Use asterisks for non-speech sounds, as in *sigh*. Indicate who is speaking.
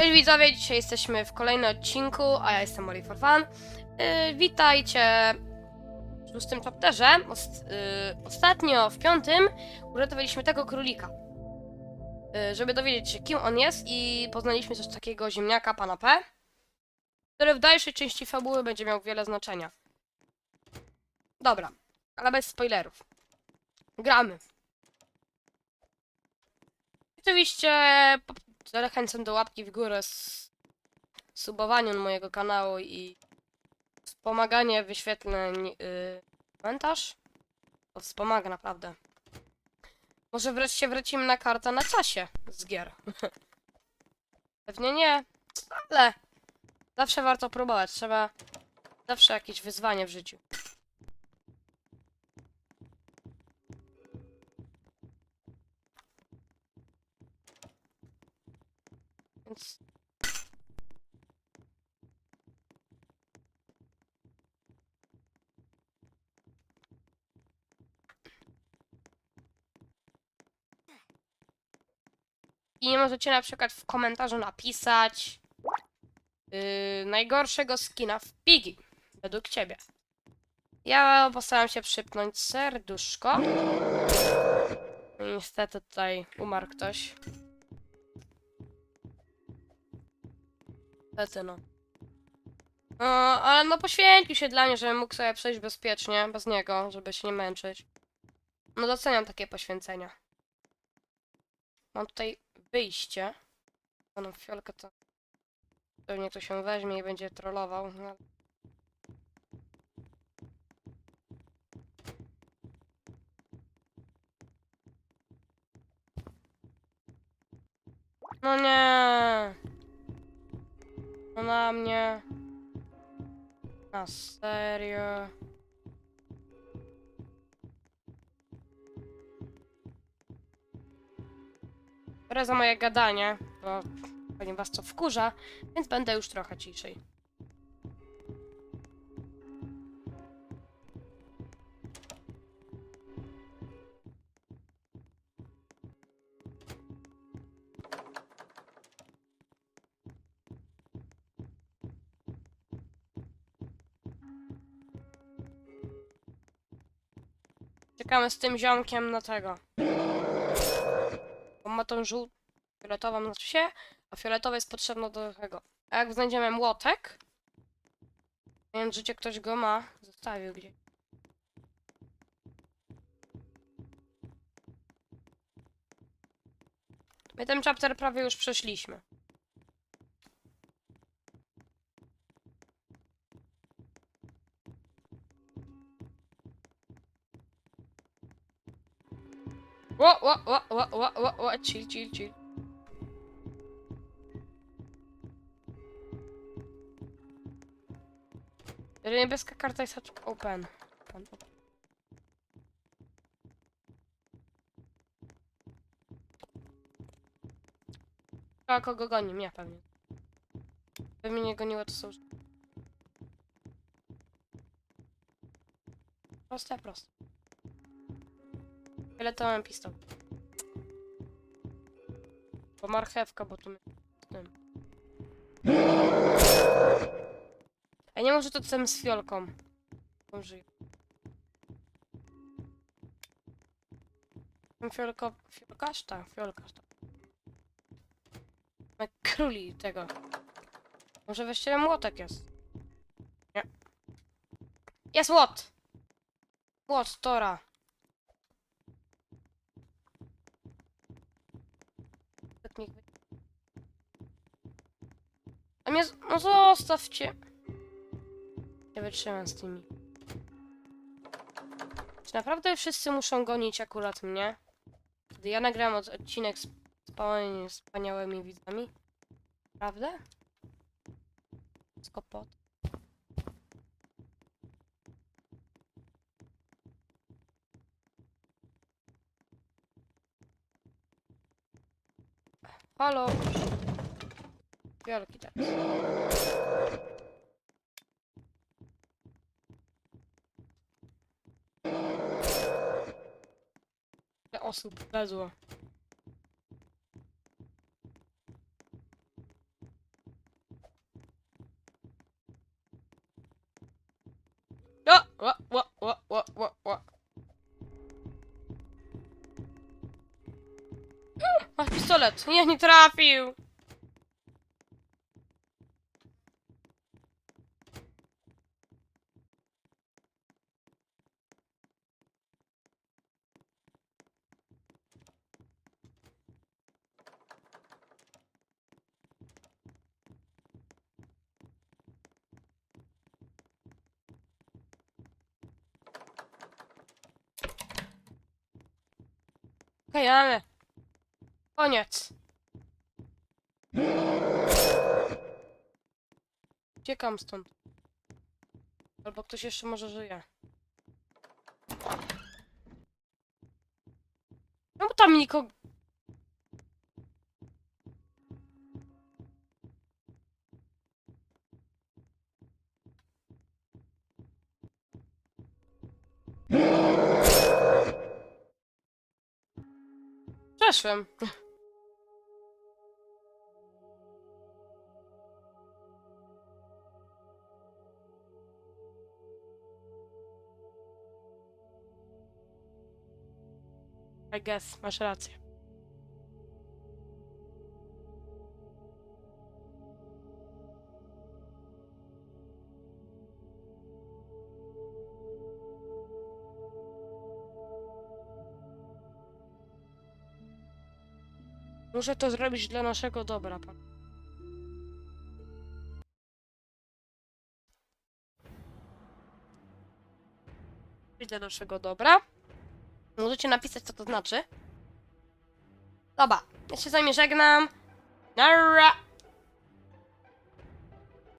Speaker 1: Cześć widzowie, dzisiaj jesteśmy w kolejnym odcinku, a ja jestem Molly for Fun. Yy, witajcie w szóstym chapterze. Ost- yy, ostatnio w piątym uratowaliśmy tego królika. Yy, żeby dowiedzieć się kim on jest i poznaliśmy coś takiego ziemniaka pana P, który w dalszej części fabuły będzie miał wiele znaczenia. Dobra, ale bez spoilerów. Gramy. Oczywiście zachęcam do łapki w górę z subowaniem mojego kanału i wspomaganie wyświetleń yy, komentarz. To wspomaga naprawdę. Może wreszcie wrócimy na kartę na czasie z gier. *laughs* Pewnie nie, ale zawsze warto próbować. Trzeba zawsze jakieś wyzwanie w życiu. Więc I możecie na przykład w komentarzu napisać yy, najgorszego skina w Pigi, według ciebie. Ja postaram się przypnąć serduszko. Niestety tutaj umarł ktoś. No. No, ale no poświęcił się dla mnie, żebym mógł sobie przejść bezpiecznie, bez niego, żeby się nie męczyć. No doceniam takie poświęcenia. Mam tutaj wyjście. Paną fiolkę to pewnie to się weźmie i będzie trollował. No. No nie. No na mnie. Na serio. Teraz za moje gadanie, bo pewnie was to wkurza, więc będę już trochę ciszej. Czekamy z tym ziomkiem na tego. Bo ma tą żółtą, fioletową znaczy się, a fioletowa jest potrzebna do tego. A jak znajdziemy młotek, więc życie ktoś go ma, zostawił gdzieś. My ten chapter prawie już przeszliśmy. Ło, ło, ło, ło, ło, ło, ło, chill, chill, chill. Niebieska karta jest open. A kogo goni? Mnie pewnie. By mnie nie goniło, to są... Proste, proste. Fioletowym pistolet. Bo marchewka, bo tu... tym. Ej, nie może to tym z fiolką. Może. Tam Fiolko... Fiolkarz? Tak, fiolkarz. Tak. Króli tego. Może właściwie młotek jest. Nie. Jest łot! Łot, Tora. Niech A mnie... No zostawcie. Nie wytrzymam z tymi. Czy naprawdę wszyscy muszą gonić akurat mnie? Gdy ja nagrałem od odcinek z wspaniałymi widzami? Prawda? Skopot. Halo. Wielki tak. Ile osób bezło. No, o, o. pistolet. Nie, nie trafił. Koniec. Uciekam stąd. Albo ktoś jeszcze może żyje. No bo tam nikogo... Przeszłem. *laughs* I guess, masz rację. Muszę to zrobić dla naszego dobra, pan. Dla naszego dobra. Możecie napisać, co to znaczy. Dobra, ja się z wami żegnam. Nara!